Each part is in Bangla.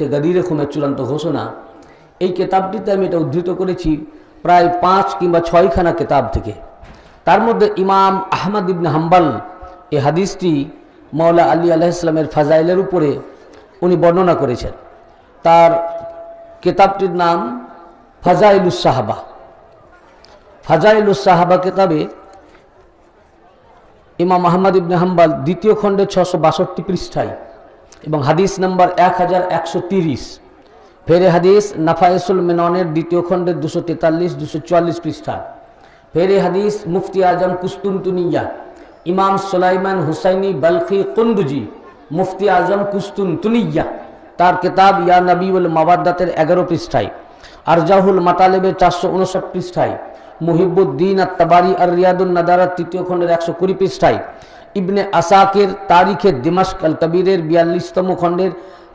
হচ্ছে গাদিরে খুমের চূড়ান্ত ঘোষণা। এই কেতাবটিতে আমি এটা উদ্ধৃত করেছি প্রায় পাঁচ কিংবা ছয়খানা কেতাব থেকে। তার মধ্যে ইমাম আহমদ ইবনে হাম্বাল এই হাদিসটি মৌলা আলী আলাহ ইসলামের ফাজাইলের উপরে উনি বর্ণনা করেছেন। তার কেতাবটির নাম ফাজাইলুস সাহাবা। ফাজাইলুস সাহাবা কেতাবে ইমাম আহমদ ইবনে হাম্বাল দ্বিতীয় খণ্ডে ছশো বাষট্টি পৃষ্ঠায় এবং হাদিস নাম্বার এক হাজার একশো তিরিশ। ফেরে হাদিস নাফায়েসুল মেননের দ্বিতীয় খণ্ডের দুশো তেতাল্লিশ, দুশো চুয়াল্লিশ পৃষ্ঠা। ফেরে হাদিস মুফতি আজম কুস্তুনতুনিয়া ইমাম সুলাইমান হুসাইনি বালখি কুন্দুজি, মুফতি আজম কুস্তুনতুনিয়া তার কেতাব ইয়া নবীউল মাবাদ্দাতের এগারো পৃষ্ঠায়, আরজাহুল মাতালেবের চারশো উনষাট পৃষ্ঠায়, মুহিবুদ্দিন আর তাবারি আর রিয়াদুল নাদারার তৃতীয় খণ্ডের একশো কুড়ি পৃষ্ঠায় ইবনে আসাকের তারিখের দিমাশক আল কবিরের বিয়াল্লিশতম খণ্ডের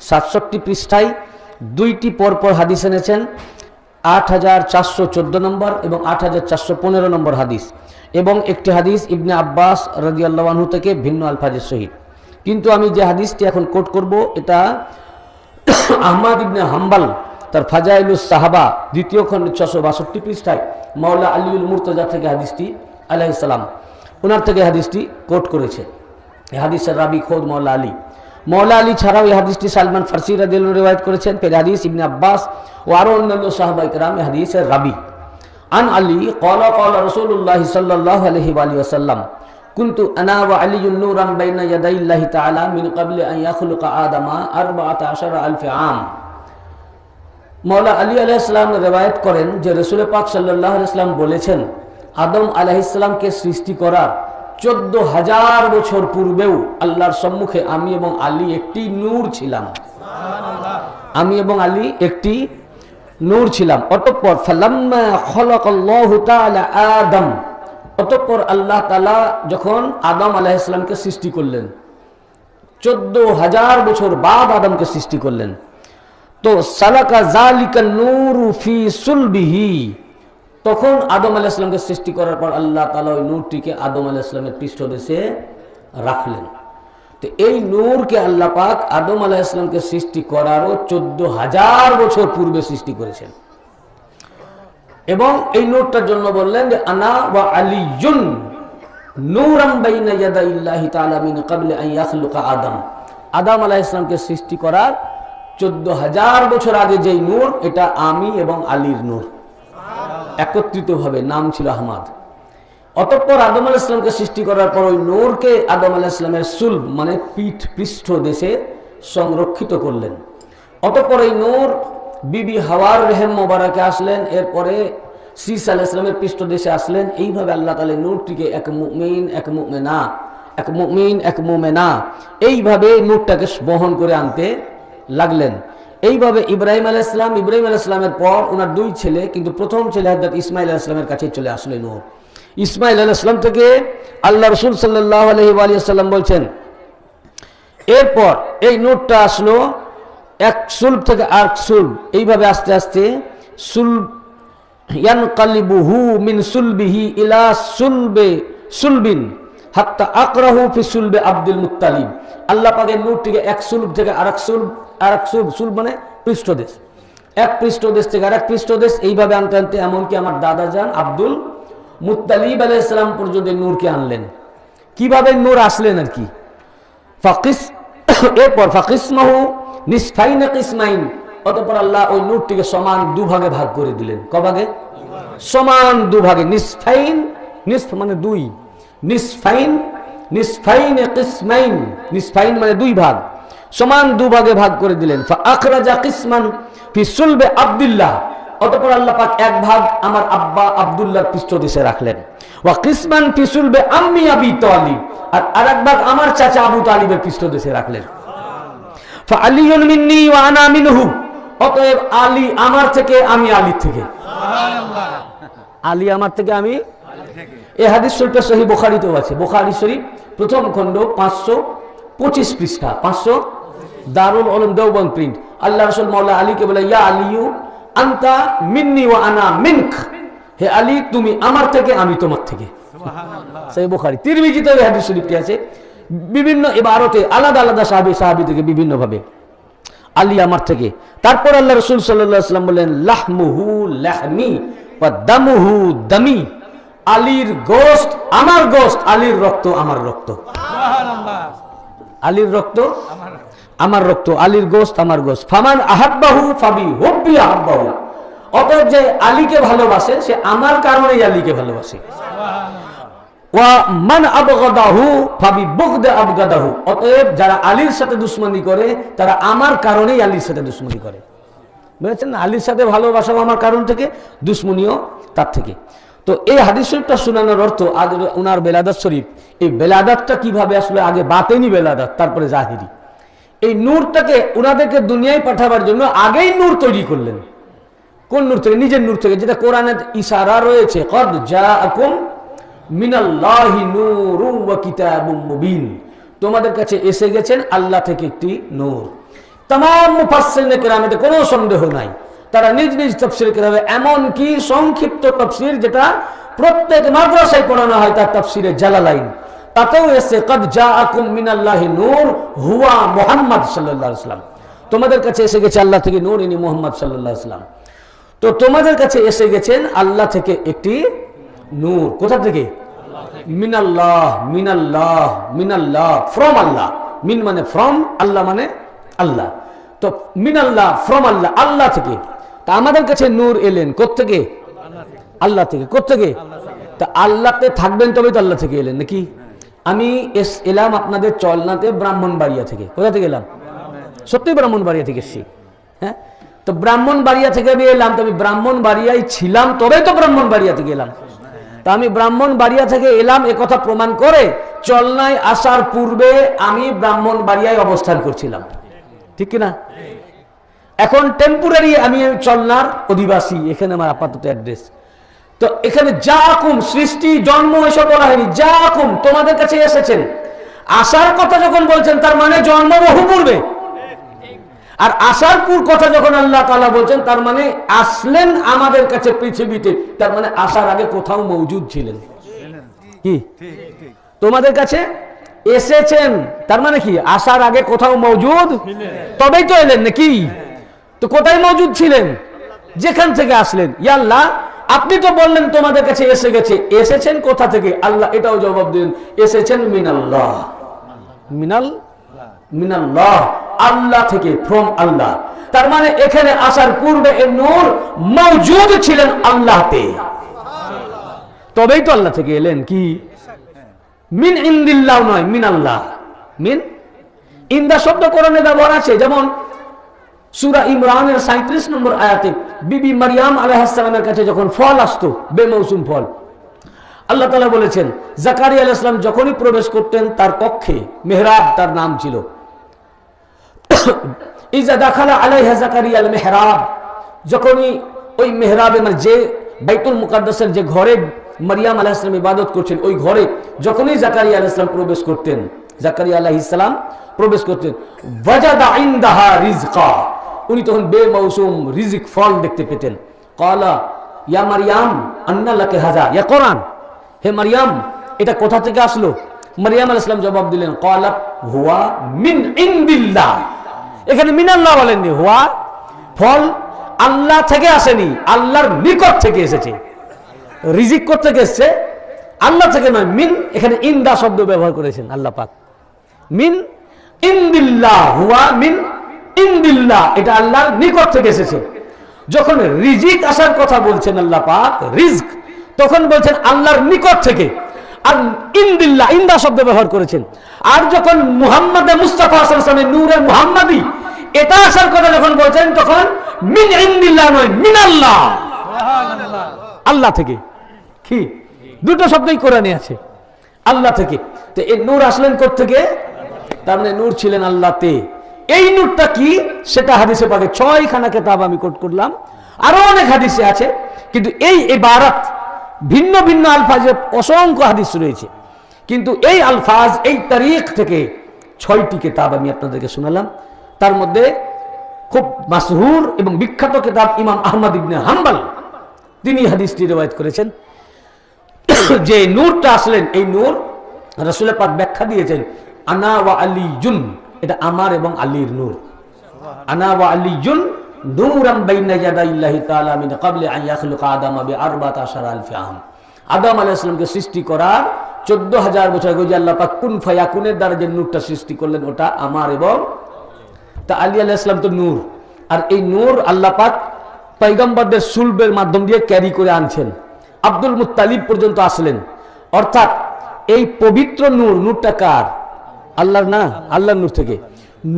সাতষট্টি পৃষ্ঠায় দুইটি পরপর হাদিস এনেছেন, আট হাজার চারশো চোদ্দ নম্বর এবং আট হাজার চারশো পনেরো নম্বর হাদিস এবং একটি হাদিস ইবনে আব্বাস রাজিয়াল্লাহু থেকে ভিন্ন আলফাজের সহিত। কিন্তু আমি যে হাদিসটি এখন কোট করব, এটা আহমাদ ইবনে হাম্বাল, তার ফাজাইলুস সাহাবা, দ্বিতীয় খণ্ড ছশো বাষট্টি পৃষ্ঠায় মাওলা আলিউল মুর্তজা থেকে হাদিসটি আলাইসালাম ওনার থেকে হাদিসটি কোট করেছে এই হাদিসের রাবি খোদ মাওলা আলী মৌলা আলী ছাড়াও এই হাদিসটি সালমান ফার্সি রাদিল রেওয়ায়ত করেছেন ফের হাদিস ইবনে আব্বাস ও আরও অন্যান্য সাহাবাই কেরাম এই হাদিসের রাবি আন আলী কলা কলা রসুল্লাহ সাল্লাহ আলহি আলী ওসাল্লাম كنت أنا وعلي نورا بين يدي الله تعالى من قبل أن يخلق آدم أربعة عشر ألف عام মৌলা আলী আলাইসালাম রেওয়ায়ত করেন যে রসুল পাক সাল্লাহ ইসলাম বলেছেন আদম আলাইসালামকে সৃষ্টি করার চোদ্দ হাজার বছর পূর্বেও আল্লাহর সম্মুখে আমি এবং আলী একটি নূর ছিলাম। আমি এবং আলী একটি নূর ছিলাম। অতঃপর আদম। অতঃপর আল্লাহ তালা যখন আদম আলাইহিসসালামকে সৃষ্টি করলেন চোদ্দ হাজার বছর বাদ আদমকে সৃষ্টি করলেন। তো সালাকা জালিকা নূরু ফি সুলবিহি। তখন আদম আলাইহিসসালামকে সৃষ্টি করার পর আল্লাহ তাআলা ওই নূরটিকে আদম আলাইহিসসালামের পৃষ্ঠদেশে রাখলেন। তো এই নূরকে আল্লাহ পাক আদম আলাইহিসসালামকে সৃষ্টি করারও চোদ্দ হাজার বছর পূর্বে সৃষ্টি করেছেন। এবং এই নূরটার জন্য বললেন যে, আনা বা ইয়াখলুকা আদম। আদম আলাইহিস সালামকে সৃষ্টি করার চোদ্দ হাজার বছর আগে যেই নূর, এটা আমি এবং আলীর নূর। একত্রিতভাবে, নাম ছিল আহমদ। অতঃপর আদম আলাহ ইসলামকে সৃষ্টি করার পর ওই নূরকে আদম আলাহ ইসলামের সুল মানে পিঠ, পৃষ্ঠ দেশে সংরক্ষিত করলেন। অতঃপর এই নূর বিবি হাওয়ার রেহেম মোবারকে আসলেন, এরপরে শীষ আলাহ ইসলামের পৃষ্ঠ দেশে আসলেন। এইভাবে আল্লাহ তালে নূরটিকে এক মুমিন, এক মুমেনা, এক মুমিন, এক মুমেনা, এইভাবে নূরটাকে বহন করে আনতে লাগলেন। এইভাবে ইব্রাহিম আলাহ ইসলাম ইব্রাহিম আলাহ ইসলামের পর ওনার দুই ছেলে, কিন্তু প্রথম ছেলে হজরত ইসমাইল আলাহ ইসলামের কাছে চলে আসলেন নূর ইসমাইল আলাহ ইসলাম থেকে আল্লাহ রসুল সাল্লাহ আলহি আলিয়াল্লাম বলছেন, এরপর এই নোটটা আসলো এক সুলভ থেকে আর সুলভ এইভাবে আস্তে আস্তে সুলভ ইয়ান কালিবুহু মিন সুলবিহি সুলবিন আব্দুল মুত্তালিব। আল্লাহ পাকের নূরটিকে এক সুলভ থেকে আরেক সুলভ আরেক সুলভ সুলভ মানে পৃষ্ঠদেশ। এক পৃষ্ঠদেশ থেকে আরেক পৃষ্ঠদেশ, এইভাবে আনতে আনতে এমনকি আমার দাদা যান আব্দুল মুতালিব আলাহ ইসলাম পর্যন্ত নূরকে আনলেন। কীভাবে নূর আসলেন আর কি? ফাকিস এরপর ফাকিসমাহু নিসফাইন কিসমাইন, অতঃপর আল্লাহ ওই নূরটিকে সমান দুভাগে ভাগ করে দিলেন। কভাগে? সমান দুভাগে। নিসফাইন নিসফ মানে দুই। নিসফাইন নিসফাইন কিসমাইন। নিসফাইন মানে দুই ভাগ। সমান দুভাগে ভাগ করে দিলেন। আখরাজা কিসমান ফি সুলবে আব্দুল্লাহ। অতপর আল্লাহ পাক এক ভাগ আমার আব্বা আব্দুল্লাহর পৃষ্ঠদেশে রাখলেন। ওয়া কিসমান ফি সুলবে আম্মি আবি তালিব। আর আরেক ভাগ আমার চাচা আবু তালিবের পৃষ্ঠদেশে রাখলেন। ফা আলিয়ুন মিন্নি ওয়া আনা মিনহু। অতএব আলী আমার থেকে আমি আলী থেকে। আলী আমার থেকে আমি এই হাদিস শরীফটা সহি বোখারিতেও আছে। বোখারি শরীফ প্রথম খণ্ড পাঁচশো পঁচিশ পৃষ্ঠা পাঁচশো? দারুল আলম দেওবন প্রিন্ট। আল্লাহ রসুল মাওলা আলীকে বলে ইয়া আলিউ আন্তা মিন্নি ও আনা মিনক। হে আলী তুমি আমার থেকে আমি তোমার থেকে। সেই বোখারি। তিরমিজিতে হাদিস শরীফটি আছে। বিভিন্ন এবারতে আলাদা আলাদা সাহাবি সাহাবি থেকে বিভিন্নভাবে। আলী আমার থেকে। তারপর আল্লাহ রসুল সাল্লাম বললেন লাহমুহু লাহমি বা দামুহু দামি। আলীর গোস্ত আমার গোস্ত আলীর রক্ত আমার রক্ত। আলীর রক্ত? আমার রক্ত। আলীর গোস্ত আমার গোস্ত। ফামান আহাব্বাহু ফাবি হব্বি আহাব্বাহু। অতএব যে আলীকে ভালোবাসে সে আমার কারণেই আলীকে ভালোবাসে। ওয়া মান আবগাদাহু ফাবি বুগদে আবগাদাহু। অতএব যারা আলীর সাথে দুশ্মনী করে তারা আমার কারণেই আলীর সাথে দুশ্মনী করে। বুঝেছেন আলীর সাথে ভালোবাসাও আমার কারণ থেকে দুশ্মনীও তার থেকে। তো এই হাদিস শরীফটা শোনানোর অর্থ আজ ওনার বেলাদাত শরীফ, এই বেলাদাতটা কীভাবে আসলে? আগে বাতেনি বেলাদাত, তারপরে জাহিরি। এই নূরটাকে ওনাদেরকে দুনিয়ায় পাঠাবার জন্য আগেই নূর তৈরি করলেন। কোন নূর থেকে? নিজের নূর থেকে, যেটা কোরআনের ইশারা রয়েছে, কদ জাআকুম মিনাল্লাহি নূরুম ওয়া কিতাবুম মুবিন। তোমাদের কাছে এসে গেছেন আল্লাহ থেকে একটি নূর। তাম কেরামেতে কোনো সন্দেহ নাই। তারা নিজ নিজ তাফসীর কেরামে এমন কি সংক্ষিপ্ত তাফসীর যেটা প্রত্যেক মাদ্রাসায় পড়ানো হয় তার তাফসীরে জালালাইন। তাতেও এসে, কদ জাআকুম মিনাল্লাহি নূর, হুয়া মুহাম্মদ সাল্লাল্লাহু আলাইহি ওয়াসাল্লাম তোমাদের কাছে এসে গেছে আল্লাহ থেকে নূর, ইনি মুহাম্মদ সাল্লাল্লাহু আলাইহি ওয়াসাল্লাম তো তোমাদের কাছে এসে গেছেন আল্লাহ থেকে একটি নূর। কোথা থেকে? মিনাল্লাহ মিনাল্লাহ মিনাল্লাহ ফ্রম আল্লাহ। মিন মানে ফ্রম আল্লাহ মানে আল্লাহ। তো মিনাল্লাহ ফ্রম আল্লাহ আল্লাহ থেকে। তা আমাদের কাছে নূর এলেন। কোত্থেকে? আল্লাহ থেকে। কোত্থেকে? তা আল্লাহতে থাকবেন তবেই তো আল্লাহ থেকে এলেন। নাকি? আমি এস এলাম আপনাদের চলনাতে ব্রাহ্মণবাড়িয়া থেকে। কোথা থেকে এলাম? সত্যি ব্রাহ্মণবাড়িয়া থেকে এসছি। হ্যাঁ? তো ব্রাহ্মণবাড়িয়া থেকে আমি এলাম। তো আমি ব্রাহ্মণবাড়িয়ায় ছিলাম তবেই তো ব্রাহ্মণবাড়িয়া থেকে এলাম। তা আমি ব্রাহ্মণবাড়িয়া থেকে এলাম কথা প্রমাণ করে চলনায় আসার পূর্বে আমি ব্রাহ্মণবাড়িয়ায় অবস্থান করছিলাম। ঠিক কিনা? এখন টেম্পোরারি আমি চলনার অধিবাসী এখানে আমার আপাতত অ্যাড্রেস তো এখানে যা আকুম সৃষ্টি জন্ম এসব বলা হয়নি যা আকুম তোমাদের কাছে এসেছেন আসার কথা যখন বলছেন তার মানে জন্ম বহু পূর্বে। আর আসার পূর কথা যখন আল্লাহ তালা বলছেন তার মানে আসলেন আমাদের কাছে পৃথিবীতে তার মানে আসার আগে কোথাও মৌজুদ ছিলেন। কি? তোমাদের কাছে এসেছেন তার মানে কি? আসার আগে কোথাও মৌজুদ? তবেই তো এলেন নাকি? তো কোথায় মজুদ ছিলেন? যেখান থেকে আসলেন? ইয়াল্লাহ আপনি তো বললেন তোমাদের কাছে এসে গেছে। এসেছেন কোথা থেকে? আল্লাহ এটাও জবাব দিলেন, এসেছেন মিনাল্লাহ। মিনাল? মিনাল্লাহ। আল্লাহ থেকে ফ্রম আল্লাহ। তার মানে এখানে আসার পূর্বে এর নূর মৌজুদ ছিলেন আল্লাহতে। তবেই তো আল্লাহ থেকে এলেন, কি? মিন ইন্দিল্লাহ নয় মিন আল্লাহ মিন ইন্দা শব্দ কোরআনে ব্যবহার আছে, যেমন সুরা ইমরানের সাঁত্রিশ নম্বর আয়াতে বিবি মারিয়াম আলাহামের কাছে যখন ফল আসতো, বেমৌসুম ফল, আল্লাহ তালা বলেছেন জাকারি আল ইসলাম যখনই প্রবেশ করতেন, তার কক্ষে মেহরাব তার নাম ছিল। ইজা দাখালা আলাইহা জাকারি আল মেহরাব, যখনই ওই মেহরাবে মানে যে বাইতুল মুকাদ্দাসের যে ঘরে মারিয়াম আলাহ ইসলাম ইবাদত করছেন, ওই ঘরে যখনই জাকারি আল ইসলাম প্রবেশ করতেন জাকারি আলাহ ইসলাম প্রবেশ করতেন, ওয়াজাদা ইনদাহা রিজকা। উনি তখন বেমৌসুম রিজিক ফল দেখতে পেতেন। কলা, ইয়া মারিয়াম, আন্না লাকে হাজা, ইয়া কোরআন। হে মারিয়াম, এটা কোথা থেকে আসলো? মারিয়াম আল ইসলাম জবাব দিলেন, কলা, হুয়া মিন ইনদিল্লাহ। এখানে মিনাল্লাহ বলেননি, হুয়া ফল আল্লাহ থেকে আসেনি, আল্লাহর নিকট থেকে এসেছে। রিজিক থেকে এসছে? আল্লাহ থেকে নয়, মিন, এখানে ইন্দা শব্দ ব্যবহার করেছেন আল্লাহ পাক। মিন ইন্দিল্লাহ, হুয়া মিন ইন্দিল্লাহ এটা আল্লাহর নিকট থেকে এসেছে। যখন রিজিক আসার কথা বলছেন আল্লাহ পাক, রিজক, তখন বলছেন আল্লাহর নিকট থেকে। আর ইন্দিল্লাহ ইন্দা শব্দ ব্যবহার করেছেন। আর যখন মুহাম্মদ মুস্তাফা আসলামের নূরে মুহাম্মাদি, এটা আসার কথা যখন বলছেন, তখন মিন ইন্দিল্লাহ নয় মিন আল্লাহ আল্লাহ থেকে। কি? দুটো শব্দই কোরআনে আছে। আল্লাহ থেকে। তো এই নূর আসলেন থেকে তার মানে নূর ছিলেন আল্লাহতে। এই নূরটা কি? সেটা হাদিসে পাকে ছয়খানা কেতাব আমি কোট করলাম। আরও অনেক হাদিসে আছে, কিন্তু এই বারাত ভিন্ন ভিন্ন আলফাজে অসংখ্য হাদিস রয়েছে। কিন্তু এই আলফাজ, এই তারিখ থেকে ছয়টি কেতাব আমি আপনাদেরকে শোনালাম। তার মধ্যে খুব মাসহুর এবং বিখ্যাত কেতাব ইমাম আহমদ ইবনে হাম্বাল, তিনি হাদিসটি রেওয়ায়ত করেছেন। যে নূরটা আসলেন, এই নূর রসুলের পাক ব্যাখ্যা দিয়েছেন, আনা ওয়া আলী জুন এটা আমার এবং আলীর নূর। আনা ওয়া আলিয়ুন নূরাম বাইনা ইয়াদাইল্লাহি তাআলা মিন ক্বাবলি আন ইয়াখলুকা আদামা বিআরবাত আশারা আলফি আম আদম আলাইহিস সালামকে সৃষ্টি করার 14000 বছর আগে যে আল্লাহ পাক কুন ফায়াকুনের দ্বারা যে নূরটা সৃষ্টি করলেন, ওটা আমার এবং তা আলী আলাইহিস সালাম তো নূর। আর এই নূর আল্লাহ পাক পয়গম্বরদের সুলবের মাধ্যম দিয়ে ক্যারি করে আনছেন। আব্দুল মুত্তালিব পর্যন্ত আসলেন। অর্থাৎ এই পবিত্র নূর, নূরটা কার? আল্লাহর না, আল্লাহর নূর থেকে।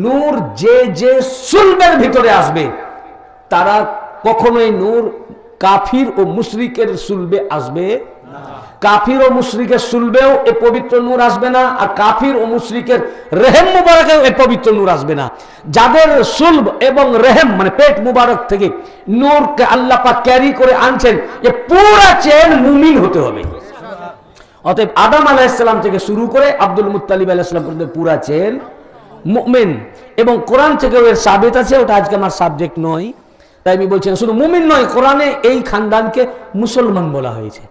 নূর যে যে সুলবের ভিতরে আসবে, তারা কখনোই নূর কাফির ও মুশরিকের সুলবে আসবে কাফির ও মুশরিকের সুলবেও এ পবিত্র নূর আসবে না, আর কাফির ও মুশরিকের রেহেম মুবারকেও এ পবিত্র নূর আসবে না। যাদের সুলব এবং রেহেম মানে পেট মুবারক থেকে নূরকে আল্লাহ পাক ক্যারি করে আনছেন, এ পুরা চেন মুমিন হতে হবে। অতএব আদাম আলাহিসাল্লাম থেকে শুরু করে আব্দুল মুতালিব আলাহিসাম পর্যন্ত পুরা চেন মুমিন এবং কোরআন থেকেও এর সাবেত আছে, ওটা আজকে আমার সাবজেক্ট নয়। তাই আমি বলছি না, শুধু মুমিন নয়, কোরআনে এই খানদানকে মুসলমান বলা হয়েছে।